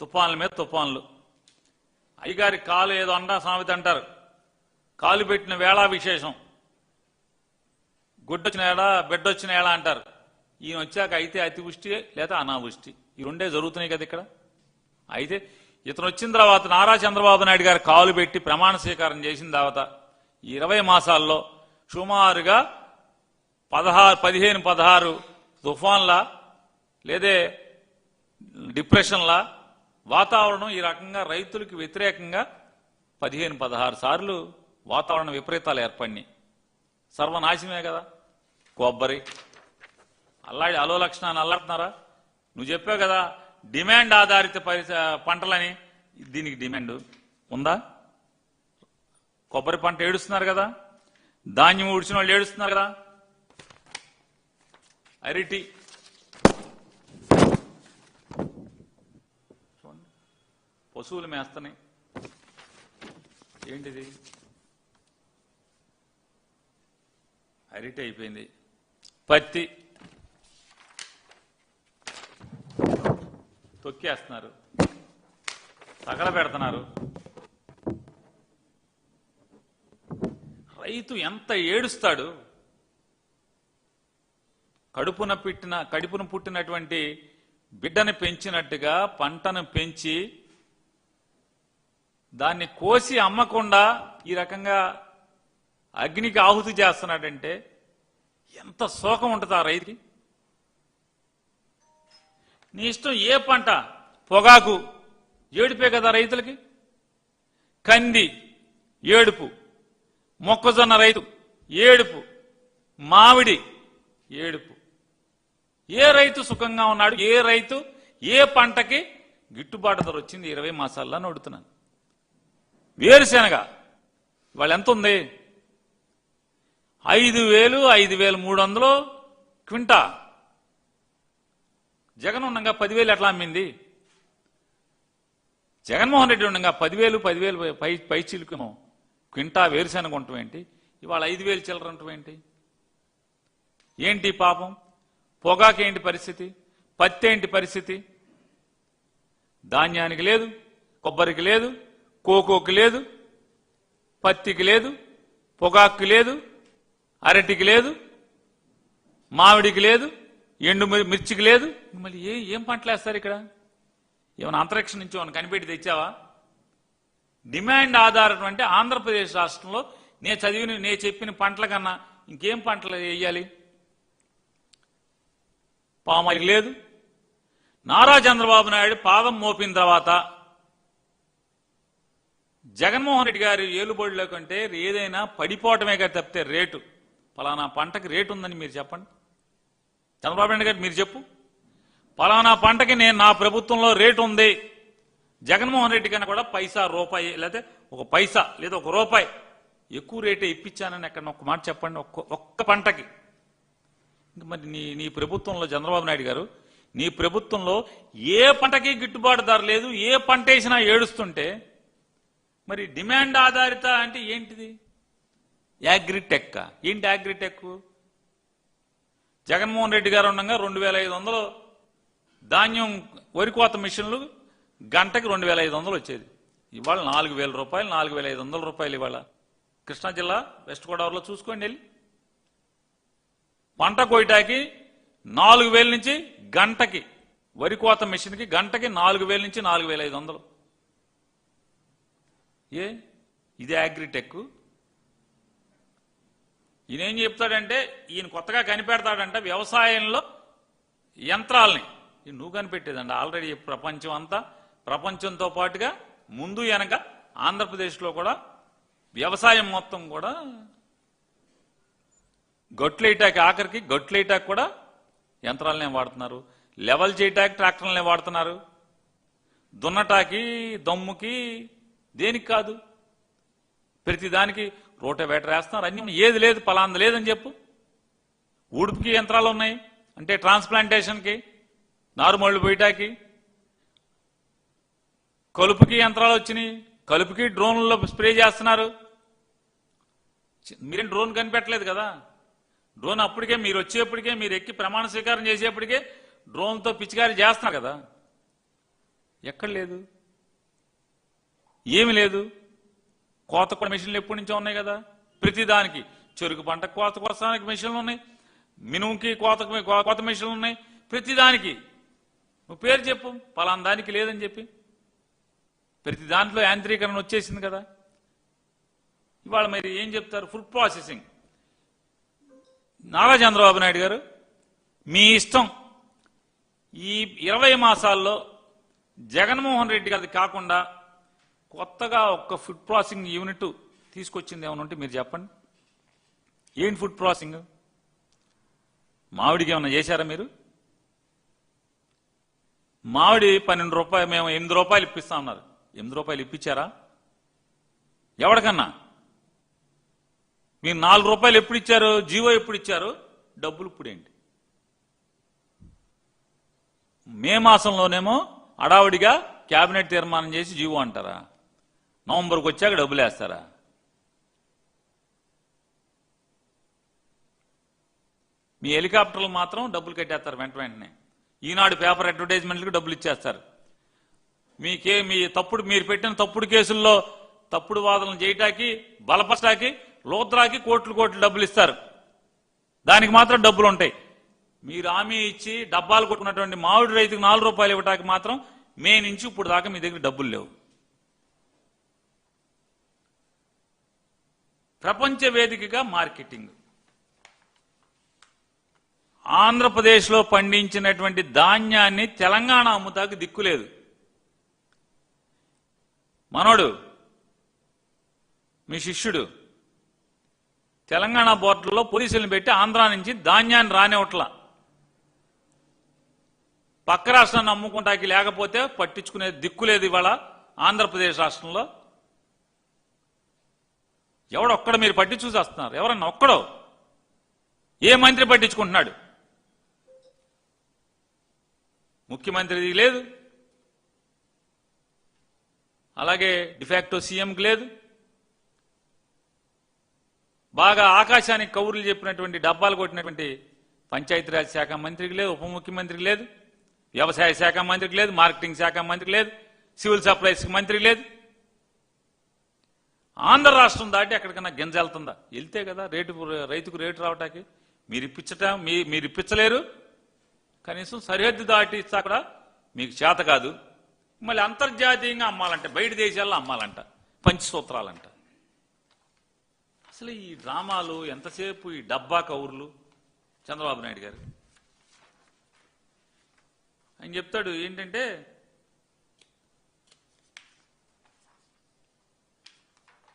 తుఫాన్ల మీద తుఫాన్లు. అయ్యగారి కాలు ఏదో అండా సామెత అంటారు. కాలు పెట్టిన వేళ విశేషం. గుడ్డొచ్చిన ఏళ బిడ్డొచ్చిన ఏడా అంటారు. ఈయన వచ్చాక అయితే అతివృష్టి లేదా అనావృష్టి. ఈ రెండే జరుగుతున్నాయి కదా ఇక్కడ. అయితే ఇతను వచ్చిన తర్వాత నారా చంద్రబాబు నాయుడు గారు కాలు పెట్టి ప్రమాణ స్వీకారం చేసిన తర్వాత ఈ ఇరవై మాసాల్లో సుమారుగా పదహారు పదిహేను పదహారు తుఫాన్ల లేదే డిప్రెషన్లా వాతావరణం ఈ రకంగా రైతులకు వ్యతిరేకంగా పదిహేను పదహారు సార్లు వాతావరణ విపరీతాలు ఏర్పడినాయి. సర్వనాశనమే కదా? కొబ్బరి. అల్లాడి అలో లక్షణాన్ని అల్లాడుతున్నారా? నువ్వు చెప్పావు కదా డిమాండ్ ఆధారిత పంటలని. దీనికి డిమాండ్ ఉందా? కొబ్బరి పంట ఏడుస్తున్నారు కదా? ధాన్యం ఉడిచిన వాళ్ళు ఏడుస్తున్నారు కదా? అరిటి. పశువులు మేస్తున్నాయి. ఏంటిది? అరిటి అయిపోయింది. పత్తి. తొక్కేస్తున్నారు. తగల పెడుతున్నారు. రైతు ఎంత ఏడుస్తాడు? కడుపున పెట్టిన కడుపున పుట్టినటువంటి బిడ్డని పెంచినట్టుగా పంటను పెంచి దాన్ని కోసి అమ్మకుండా ఈ రకంగా అగ్నికి ఆహుతి చేస్తున్నాడంటే ఎంత శోకం ఉంటుంది ఆ రైతుకి? నీ ఇష్టం ఏ పంట పొగాకు ఏడుపే కదా రైతులకి? కంది ఏడుపు మొక్కజొన్న రైతు ఏడుపు మామిడి ఏడుపు. ఏ రైతు సుఖంగా ఉన్నాడు? ఏ రైతు ఏ పంటకి గిట్టుబాటు ధర వచ్చింది? ఇరవై మాసాల్లో అని అడుగుతున్నాను వేరుశెనగ. వాళ్ళు ఎంత ఉంది? ఐదు వేలు ఐదు వేలు మూడు వందలు క్వింటా. జగన్ ఉండగా పదివేలు ఎట్లా అమ్మింది? జగన్మోహన్ రెడ్డి ఉండగా పదివేలు పదివేలు పై పై చిలుకును. క్వింటా వేరుశెనగ ఉండటం ఏంటి? ఇవాళ ఐదు వేలు చిల్లర ఉండటం ఏంటి? ఏంటి పాపం? పొగాకేంటి పరిస్థితి? పత్తి ఏంటి పరిస్థితి? ధాన్యానికి లేదు కొబ్బరికి లేదు కోకోకి లేదు పత్తికి లేదు పొగాకు లేదు అరటికి లేదు మామిడికి లేదు ఎండు మిర్చికి లేదు. మళ్ళీ ఏ ఏం పంటలు వేస్తారు ఇక్కడ? ఏమైనా అంతరిక్షం నుంచి ఏమైనా కనిపెట్టి తెచ్చావా? డిమాండ్ ఆధారం అంటే ఆంధ్రప్రదేశ్ రాష్ట్రంలో నేను చదివిన నేను చెప్పిన పంటల కన్నా ఇంకేం పంటలు వేయాలి? పామాయిల్ లేదు. నారా చంద్రబాబు నాయుడు పాదం మోపిన తర్వాత జగన్మోహన్ రెడ్డి గారు ఏలుబడిలో కంటే ఏదైనా పడిపోవటమే కదా తప్పితే రేటు. పలానా పంటకి రేటు ఉందని మీరు చెప్పండి. చంద్రబాబు నాయుడు గారు మీరు చెప్పు. పలానా పంటకి నేను నా ప్రభుత్వంలో రేటు ఉంది. జగన్మోహన్ రెడ్డి కన్నా కూడా పైసా రూపాయి లేదా ఒక పైసా లేదా ఒక రూపాయి ఎక్కువ రేటే ఇప్పించానని ఎక్కడ ఒక మాట చెప్పండి ఒక్క ఒక్క పంటకి. మరి నీ నీ ప్రభుత్వంలో చంద్రబాబు నాయుడు గారు నీ ప్రభుత్వంలో ఏ పంటకి గిట్టుబాటు ధర లేదు ఏ పంట వేసినా ఏడుస్తుంటే మరి డిమాండ్ ఆధారిత అంటే ఏంటిది? యాగ్రిటెక్ ఏంటి యాగ్రిటెక్ జగన్మోహన్ రెడ్డి గారు ఉండగా రెండు వేల ఐదు వందలు ధాన్యం వరి కోత మిషన్లు గంటకి రెండు వేల ఐదు వందలు వచ్చేది. ఇవాళ నాలుగు వేల రూపాయలు నాలుగు వేల ఐదు వందల రూపాయలు ఇవాళ. కృష్ణా జిల్లా వెస్ట్ గోదావరిలో చూసుకోండి వెళ్ళి. పంట కోయటాకి నాలుగు వేల నుంచి గంటకి వరి కోత మిషన్కి గంటకి నాలుగు వేల నుంచి నాలుగు వేల ఐదు వందలు. ఏ? ఇది అగ్రిటెక్. ఈయన ఏం చెప్తాడంటే ఈయన కొత్తగా కనిపెడతాడంట వ్యవసాయంలో యంత్రాలని. నువ్వు కనిపెట్టేదండి ఆల్రెడీ ప్రపంచం అంతా. ప్రపంచంతో పాటుగా ముందు వెనక ఆంధ్రప్రదేశ్లో కూడా వ్యవసాయం మొత్తం కూడా గొట్లేటాక్ ఆఖరికి గొట్లేటాక్ కూడా యంత్రాలనే వాడుతున్నారు. లెవెల్ చేయటాక్ ట్రాక్టర్లనే వాడుతున్నారు. దున్నటాకి దమ్ముకి దేనికి కాదు? ప్రతి దానికి రోటవేటర్ వేస్తున్నారు. అన్ని ఏది లేదు పలాంది లేదని చెప్పు. ఊడుపుకి యంత్రాలు ఉన్నాయి. అంటే ట్రాన్స్ప్లాంటేషన్కి నారుమళ్ళు పోయటాకి కలుపుకి యంత్రాలు వచ్చినాయి. కలుపుకి డ్రోన్లలో స్ప్రే చేస్తున్నారు. మీరేం డ్రోన్ కనిపెట్టలేదు కదా? డ్రోన్ అప్పటికే మీరు వచ్చేప్పటికే మీరు ఎక్కి ప్రమాణ స్వీకారం చేసేప్పటికే డ్రోన్తో పిచికారి చేస్తున్నారు కదా? ఎక్కడ లేదు. ఏమి లేదు. కోత కూడా మెషిన్లు ఎప్పటి నుంచో ఉన్నాయి కదా. ప్రతిదానికి చెరుకు పంట కోత కోసానికి మెషిన్లు ఉన్నాయి. మినుముకి కోత కోత మెషిన్లు ఉన్నాయి. ప్రతిదానికి నువ్వు పేరు చెప్పు. పలానా దానికి లేదని చెప్పి. ప్రతి దాంట్లో యాంత్రీకరణ వచ్చేసింది కదా. ఇవాళ మరి ఏం చెప్తారు? ఫుడ్ ప్రాసెసింగ్ నారా చంద్రబాబు నాయుడు గారు మీ ఇష్టం. ఈ ఇరవై మాసాల్లో జగన్మోహన్ రెడ్డి గారిది కాకుండా కొత్తగా ఒక ఫుడ్ ప్రాసెసింగ్ యూనిట్ తీసుకొచ్చింది ఏమైనా ఉంటే మీరు చెప్పండి. ఏంటి ఫుడ్ ప్రాసెసింగ్? మామిడికి ఏమైనా చేశారా మీరు? మామిడి పన్నెండు రూపాయలు మేము ఎనిమిది రూపాయలు ఇప్పిస్తా ఉన్నారు ఎనిమిది రూపాయలు ఇప్పించారా? ఎవరికన్నా? మీరు నాలుగు రూపాయలు ఎప్పుడు ఇచ్చారు? జీవో ఎప్పుడు ఇచ్చారు? డబ్బులు ఇప్పుడేంటి మే మాసంలోనేమో అడావుడిగా కేబినెట్ తీర్మానం చేసి జీవో అంటారా? నవంబర్కి వచ్చాక డబ్బులు వేస్తారా? మీ హెలికాప్టర్లు మాత్రం డబ్బులు కట్టేస్తారు వెంట వెంటనే. ఈనాడు పేపర్ అడ్వర్టైజ్మెంట్లకు డబ్బులు ఇచ్చేస్తారు. మీకే మీ తప్పుడు మీరు పెట్టిన తప్పుడు కేసుల్లో తప్పుడు వాదనలు చేయటానికి బలపరచడానికి లోత్రాకి కోట్లు కోట్లు డబ్బులు ఇస్తారు. దానికి మాత్రం డబ్బులు ఉంటాయి. మీరు హామీ ఇచ్చి డబ్బాలు కొట్టుకున్నటువంటి మామిడి రైతుకు నాలుగు రూపాయలు ఇవ్వటానికి మాత్రం మే నుంచి ఇప్పుడు దాకా మీ దగ్గర డబ్బులు లేవు. ప్రపంచ వేదికగా మార్కెటింగ్. ఆంధ్రప్రదేశ్లో పండించినటువంటి ధాన్యాన్ని తెలంగాణ అమ్ముతాకు దిక్కులేదు మనోడు మీ శిష్యుడు తెలంగాణ బోర్డర్లో పోలీసులను పెట్టి ఆంధ్రా నుంచి ధాన్యాన్ని రానివ్వట్లా. పక్క రాష్ట్రాన్ని అమ్ముకుంటాకి లేకపోతే పట్టించుకునే దిక్కులేదు ఇవాళ ఆంధ్రప్రదేశ్ రాష్ట్రంలో. ఎవడొక్కడ మీరు పట్టించు చేస్తున్నారు ఎవరన్నా ఒక్కడో? ఏ మంత్రి పట్టించుకుంటున్నాడు? ముఖ్యమంత్రిది లేదు. అలాగే డిఫాక్టో సీఎంకి లేదు. బాగా ఆకాశానికి కౌరులు చెప్పినటువంటి డబ్బాలు కొట్టినటువంటి పంచాయతీరాజ్ శాఖ మంత్రికి లేదు ఉప ముఖ్యమంత్రికి లేదు వ్యవసాయ శాఖ మంత్రికి లేదు మార్కెటింగ్ శాఖ మంత్రికి లేదు సివిల్ సప్లైస్ మంత్రికి లేదు. ఆంధ్ర రాష్ట్రం దాటి ఎక్కడికైనా గింజ వెళ్తుందా? వెళ్తే కదా రేటు రైతుకు రేటు రావటానికి. మీరు ఇప్పించట మీ మీరు ఇప్పించలేరు. కనీసం సరిహద్దు దాటి కూడా మీకు చేత కాదు. మళ్ళీ అంతర్జాతీయంగా అమ్మాలంట బయట దేశాల్లో అమ్మాలంట పంచసూత్రాలంట. అసలు ఈ డ్రామాలు ఎంతసేపు ఈ డబ్బా కౌర్లు? చంద్రబాబు నాయుడు గారు. ఆయన చెప్తాడు ఏంటంటే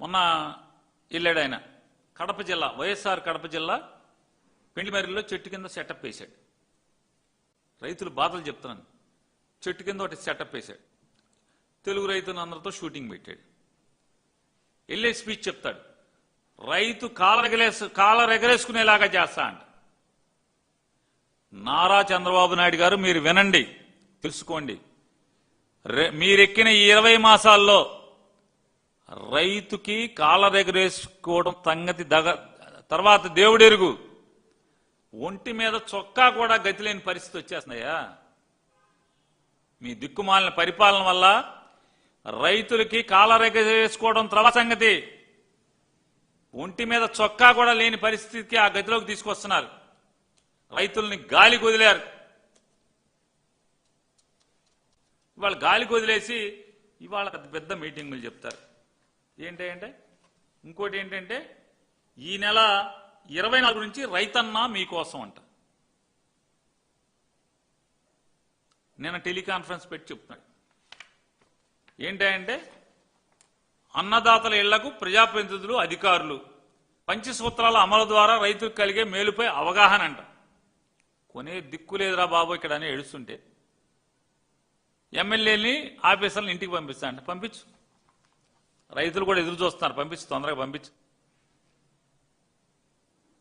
మొన్న వెళ్ళాడు ఆయన. కడప జిల్లా వైఎస్ఆర్ కడప జిల్లా పిండిమర్రిలో చెట్టు కింద సెటప్ వేశాడు. రైతులు బాధలు చెప్తున్నాను. చెట్టు కింద ఒకటి సెటప్ వేశాడు. తెలుగు రైతులు అందరితో షూటింగ్ పెట్టాడు. వెళ్ళే స్పీచ్ చెప్తాడు. రైతు కాలరెగలేసు కాలరెగరేసుకునేలాగా చేస్తా అంట. నారా చంద్రబాబు నాయుడు గారు మీరు వినండి తెలుసుకోండి. మీరెక్కిన ఈ ఇరవై మాసాల్లో రైతుకి కాలరెగరేసుకోవడం సంగతి దగ తర్వాత దేవుడెరుగు ఒంటి మీద చొక్కా కూడా గతిలేని పరిస్థితి వచ్చేస్తున్నాయా? మీ దిక్కుమాలిన పరిపాలన వల్ల రైతులకి కాలరెగరేసుకోవడం త్రవ సంగతి. ఒంటి మీద చొక్కా కూడా లేని పరిస్థితికి ఆ గతిలోకి తీసుకొస్తున్నారు. రైతుల్ని గాలికి వదిలేరు ఇవాళ గాలికి వదిలేసి ఇవాళ పెద్ద మీటింగులు చెప్తారు. ఏంటంటే ఇంకోటి ఏంటంటే ఈ నెల ఇరవై నాలుగు నుంచి రైతన్న మీకోసం అంట. నేను టెలికాన్ఫరెన్స్ పెట్టి చెప్తున్నాడు. ఏంటంటే అన్నదాతల ఇళ్ళకు ప్రజాప్రతినిధులు అధికారులు పంచసూత్రాల అమలు ద్వారా రైతులకు కలిగే మేలుపై అవగాహన అంట. కొనే దిక్కు లేదురా బాబు ఇక్కడ అని ఏడుస్తుంటే ఎమ్మెల్యేని ఆఫీసర్లను ఇంటికి పంపిస్తా అంట. పంపించు. రైతులు కూడా ఎదురు చూస్తున్నారు. పంపించు తొందరగా పంపించు.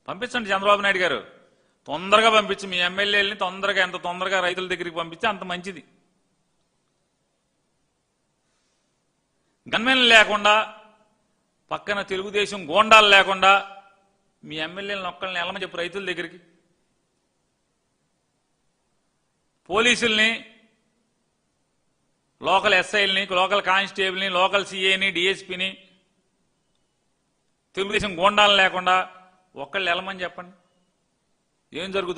పంపించండి చంద్రబాబు నాయుడు గారు. తొందరగా పంపించు. మీ ఎమ్మెల్యేలని తొందరగా ఎంత తొందరగా రైతుల దగ్గరికి పంపిస్తే అంత మంచిది. గన్మెన్లు లేకుండా పక్కన తెలుగుదేశం గోండాలు లేకుండా మీ ఎమ్మెల్యేలను ఒక్కళ్ళని వెళ్ళమని చెప్పు రైతుల దగ్గరికి. పోలీసుల్ని లోకల్ ఎస్ఐల్ని లోకల్ కానిస్టేబుల్ని లోకల్ సిఏని డిఎస్పీని తెలుగుదేశం గోండాలు లేకుండా ఒక్కళ్ళు వెళ్ళమని చెప్పండి. ఏం జరుగుతుంది?